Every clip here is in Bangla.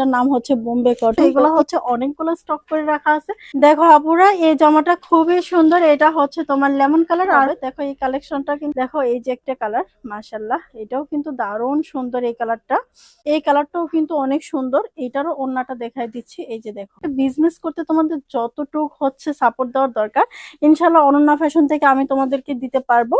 এটার নাম হচ্ছে বোম্বে কটন এগুলো হচ্ছে অনেকগুলো স্টক করে রাখা আছে। দেখো আপুরা এই জামাটা খুবই সুন্দর। এটা হচ্ছে তোমার লেমন কালার আর দেখো এই কালেকশনটা কিন্তু দেখো এই যে একটা কালার মাশাল্লাহ এটাও কিন্তু দারুণ সুন্দর এই কালারটা এই কালারটাও কিন্তু অনেক সুন্দর। এটারও অন্যটা দেখাই দিচ্ছি। এই যে দেখো বিজনেস করতে তোমাদের যতটুক হচ্ছে সাপোর্ট দেওয়ার দরকার ইনশাল্লাহ অনন্যা ফ্যাশন থেকে আমি তোমাদেরকে দিতে পারব।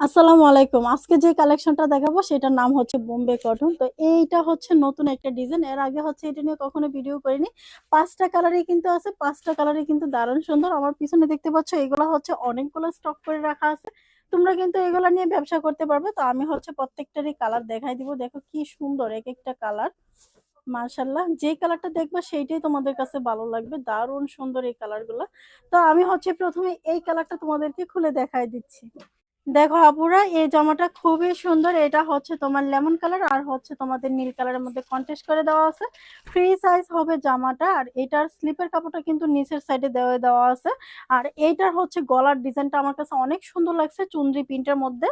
আসসালামু আলাইকুম। আজকে যে কালেকশনটা দেখাবো সেটার নাম হচ্ছে বোম্বে কটন। তো এইটা হচ্ছে নতুন একটা ডিজাইন। এর আগে হচ্ছে এটা নিয়ে কখনো ভিডিও করিনি। পাঁচটা কালারই কিন্তু আছে, পাঁচটা কালারই কিন্তু দারুণ সুন্দর। আমার পিছনে দেখতে পাচ্ছ এগুলো হচ্ছে অনেকগুলো স্টক করে রাখা আছে। তোমরা কিন্তু এগুলো নিয়ে ব্যবসা করতে পারবে। তো আমি হচ্ছে প্রত্যেকটারই কালার দেখাই দিব। দেখো কি সুন্দর এক একটা কালার মার্শাল্লাহ যে কালারটা দেখবে সেইটাই তোমাদের কাছে ভালো লাগবে। দারুণ সুন্দর এই কালারগুলো তো আমি হচ্ছে প্রথমে এই কালারটা তোমাদেরকে খুলে দেখাই দিচ্ছি। দেখো আপুরা, এই জামাটা খুবই সুন্দর। এটা হচ্ছে তোমার লেমন কালার আর হচ্ছে তোমাদের নীল কালারের মধ্যে কন্টেস্ট করে দেওয়া আছে। ফ্রি সাইজ হবে জামাটা আর এটার স্লিপের কাপড়টা কিন্তু নিচের সাইডে দেওয়া দেওয়া আছে। আর এইটার হচ্ছে গলার ডিজাইনটা আমার কাছে অনেক সুন্দর লাগছে চুনরি প্রিন্টের মধ্যে।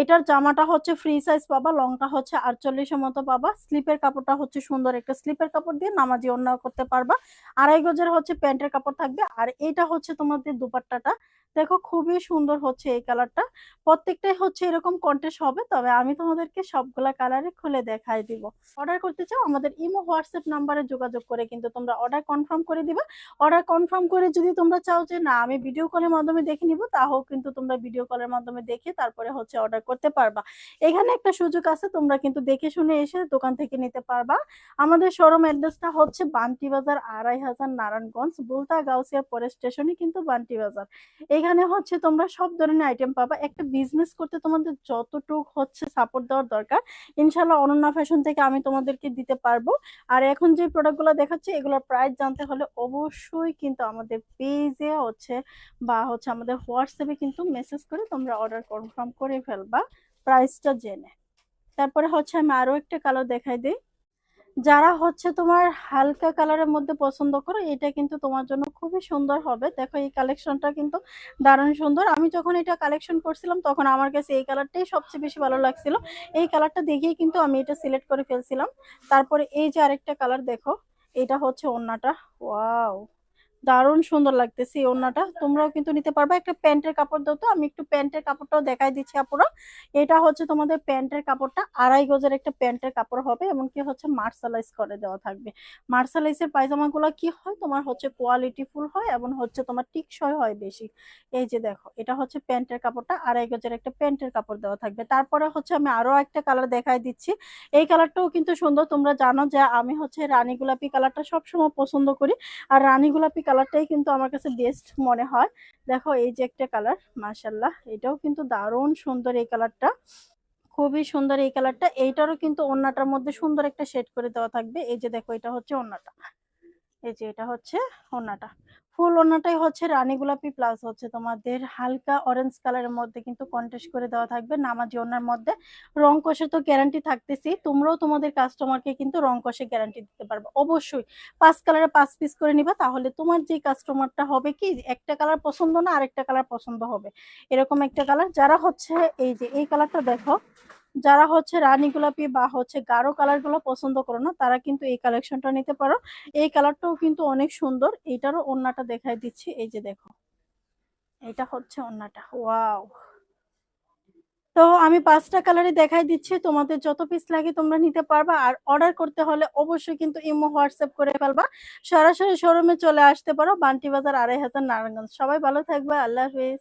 এটার জামাটা হচ্ছে ফ্রি সাইজ পাবা, লংটা হচ্ছে আটচল্লিশের মতো পাবা। স্লিপের কাপড়টা হচ্ছে সুন্দর একটা স্লিপের কাপড় দিয়ে নামাজি অন্য করতে পারবা। আড়াই গজের হচ্ছে প্যান্টের কাপড় থাকবে। আর এটা হচ্ছে তোমাদের দুপাট্টাটা। দেখো খুবই সুন্দর হচ্ছে এই কালারটা। প্রত্যেকটাই হচ্ছে এরকম কন্টেস্ট হবে, তবে আমি তোমাদেরকে সবগুলা কালারে খুলে দেখাই দিব। অর্ডার করতে চাও, আমাদের ইমো, হোয়াটসঅ্যাপ নাম্বারে যোগাযোগ করে কিন্তু তোমরা অর্ডার কনফার্ম করে দিবে। অর্ডার কনফার্ম করে যদি তোমরা চাও যে, না, আমি ভিডিও কলের মাধ্যমে দেখে নিব তাও কিন্তু তোমরা ভিডিও কলের মাধ্যমে দেখে তারপরে হচ্ছে অর্ডার করতে পারবা। এখানে একটা সুযোগ আছে, তোমরা কিন্তু দেখে শুনে এসে দোকান থেকে নিতে পারবা। আমাদের শোরুম অ্যাড্রেসটা হচ্ছে বান্টি বাজার আড়াই হাজার নারায়ণগঞ্জ, বুলতা গাউসিয়া পরে স্টেশনই কিন্তু বান্টি বাজার। এখানে হচ্ছে তোমরা সব ধরনের আইটেম পাবা। একটা বিজনেস করতে তোমাদের যতটুক হচ্ছে সাপোর্ট দেওয়ার দরকার ইনশাল্লাহ অনন্যা ফ্যাশন থেকে আমি তোমাদেরকে দিতে পারব। আর এখন যে প্রোডাক্টগুলো দেখাচ্ছি, এগুলোর প্রাইস জানতে হলে অবশ্যই কিন্তু আমাদের পেজে হচ্ছে বা হচ্ছে আমাদের হোয়াটসঅ্যাপে কিন্তু মেসেজ করে তোমরা অর্ডার কনফার্ম করে ফেলবা প্রাইসটা জেনে। তারপরে হচ্ছে আমি আরও একটা কালার দেখাই দিই। যারা হচ্ছে তোমার হালকা কালারের মধ্যে পছন্দ করো, এটা কিন্তু তোমার জন্য খুবই সুন্দর হবে। দেখো, এই কালেকশনটা কিন্তু দারুণ সুন্দর। আমি যখন এটা কালেকশন করছিলাম, তখন আমার কাছে এই কালারটাই সবচেয়ে বেশি ভালো লাগছিল। এই কালারটা দেখেই কিন্তু আমি এটা সিলেক্ট করে ফেলছিলাম। তারপরে এই যে আরেকটা কালার দেখো, এটা হচ্ছে ওন্নাটা ওয়াও দারুণ সুন্দর লাগতেছে এই ওড়নাটা। তোমরাও কিন্তু নিতে পারবা। একটা প্যান্টের কাপড় দাও তো। আমি একটু প্যান্টের কাপড়টাও দেখাই দিচ্ছি আপুরা। এটা হচ্ছে তোমাদের প্যান্টের কাপড়টা। আড়াই গজের একটা প্যান্টের কাপড় হবে এমনকি হচ্ছে মার্শালাইজ করে দেওয়া থাকবে। মার্শালাইজের পায়জামাগুলো কি হয়? তোমার হচ্ছে কোয়ালিটি ফুল হয় এবং হচ্ছে তোমার টিকসই হয় বেশি। এই যে দেখো, এটা হচ্ছে প্যান্টের কাপড়টা। আড়াই গজের একটা প্যান্টের কাপড় দেওয়া থাকবে। তারপরে হচ্ছে আমি আরও একটা কালার দেখাই দিচ্ছি। এই কালারটাও কিন্তু সুন্দর। তোমরা জানো যে আমি হচ্ছে রানী গোলাপি কালারটা সবসময় পছন্দ করি। আর রানী গোলাপি কালারটাই কিন্তু আমার কাছে বেস্ট মনে হয়। দেখো, এই যে একটা কালার মার্শাল্লাহ এটাও কিন্তু দারুণ সুন্দর এই কালারটা। খুবই সুন্দর এই কালারটা। এইটারও কিন্তু ওন্নাটার মধ্যে সুন্দর একটা শেড করে দেওয়া থাকবে। এই যে দেখো, এটা হচ্ছে ওন্নাটা এই যে এটা হচ্ছে ওন্নাটা ফুল ওন্নাটাই হচ্ছে রানী গোলাপি প্লাস হচ্ছে তোমাদের হালকা অরেঞ্জ কালারের মধ্যে কিন্তু কন্টেস্ট করে দেওয়া থাকবে। নামাজি ওনার মধ্যে রং কষে তো গ্যারান্টি থাকতেছি, তোমরাও তোমাদের কাস্টমারকে কিন্তু রং কষে গ্যারান্টি দিতে পারবে। অবশ্যই পাঁচ কালারে পাঁচ পিস করে নিবা, তাহলে তোমার যে কাস্টমারটা হবে কি, একটা কালার পছন্দ না, আরেকটা কালার পছন্দ হবে। এরকম একটা কালার যারা হচ্ছে এই যে এই কালারটা দেখো যারা হচ্ছে রানী গোলাপি বা হচ্ছে গাঢ় কালারগুলো পছন্দ করো না, তারা কিন্তু এই কালেকশনটা নিতে পারো। এই কালারটাও কিন্তু অনেক সুন্দর। এইটারও ওন্নাটা দেখাই দিচ্ছি। এই যে দেখো, এটা হচ্ছে ওন্নাটা ওয়াও তো আমি পাঁচটা কালারই দেখাই দিচ্ছি। তোমাদের যত পিস লাগে তোমরা নিতে পারবা। আর অর্ডার করতে হলে অবশ্যই কিন্তু ইমো, হোয়াটসঅ্যাপ করে ফেলবা। সরাসরি শোরুমে চলে আসতে পারো। বান্টি বাজার আড়াই হাজার নারায়ণগঞ্জ। সবাই ভালো থাকবে। আল্লাহ হাফিজ।